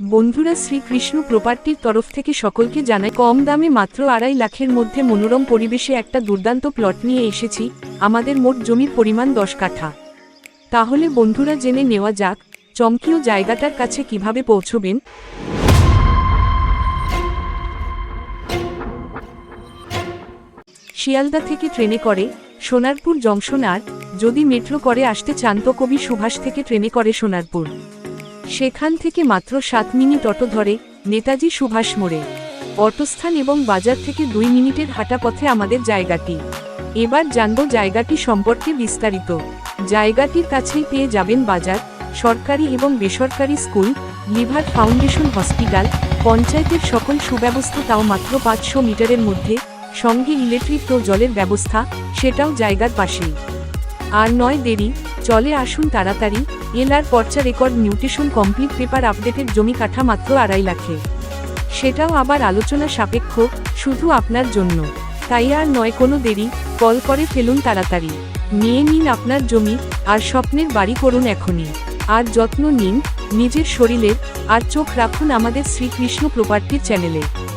বন্ধুরা, শ্রীকৃষ্ণ প্রপার্টির তরফ থেকে সকলকে জানায় কম দামে মাত্র আড়াই লাখের মধ্যে মনোরম পরিবেশে একটা দুর্দান্ত প্লট নিয়ে এসেছি, আমাদের মোট জমির পরিমাণ দশ কাঠা। তাহলে বন্ধুরা, জেনে নেওয়া যাক চমকিও জায়গাটার কাছে কীভাবে পৌঁছবেন? শিয়ালদা থেকে ট্রেনে করে সোনারপুর জংশন আর যদি মেট্রো করে আসতে চান, তো কবি সুভাষ থেকে ট্রেনে করে সোনারপুর। সেখান থেকে মাত্র সাত মিনিট অটো ধরে, নেতাজি সুভাষ মোড়ে। অটোস্থান এবং বাজার থেকে দুই মিনিটের হাঁটা পথে আমাদের জায়গাটি। এবার জানব জায়গাটি সম্পর্কে বিস্তারিত। জায়গাটির কাছেই পেয়ে যাবেন বাজার, সরকারি এবং বেসরকারি স্কুল, লিভার ফাউন্ডেশন হসপিটাল, পঞ্চায়েতের সকল সুব্যবস্থা তাও মাত্র পাঁচশো মিটারের মধ্যে, সঙ্গে ইলেকট্রিক ও জলের ব্যবস্থা, সেটাও জায়গার পাশেই। আর নয় দেরি চলে আসুন তাড়াতাড়ি, এলআর পর্চা রেকর্ড নিউট্রিশন কমপ্লিট পেপার আপডেটের জমি কাঠা মাত্র আড়াই লাখে। সেটাও আবার আলোচনা সাপেক্ষ, শুধু আপনার জন্য। তাই আর নয়, কোনো দেরি, কল করে ফেলুন তাড়াতাড়ি। নিয়ে নিন আপনার জমি, আর স্বপ্নের বাড়ি করুন এখনই। আর যত্ন নিন, নিজের শরীরের, আর চোখ রাখুন আমাদের শ্রীকৃষ্ণ প্রপার্টির চ্যানেলে।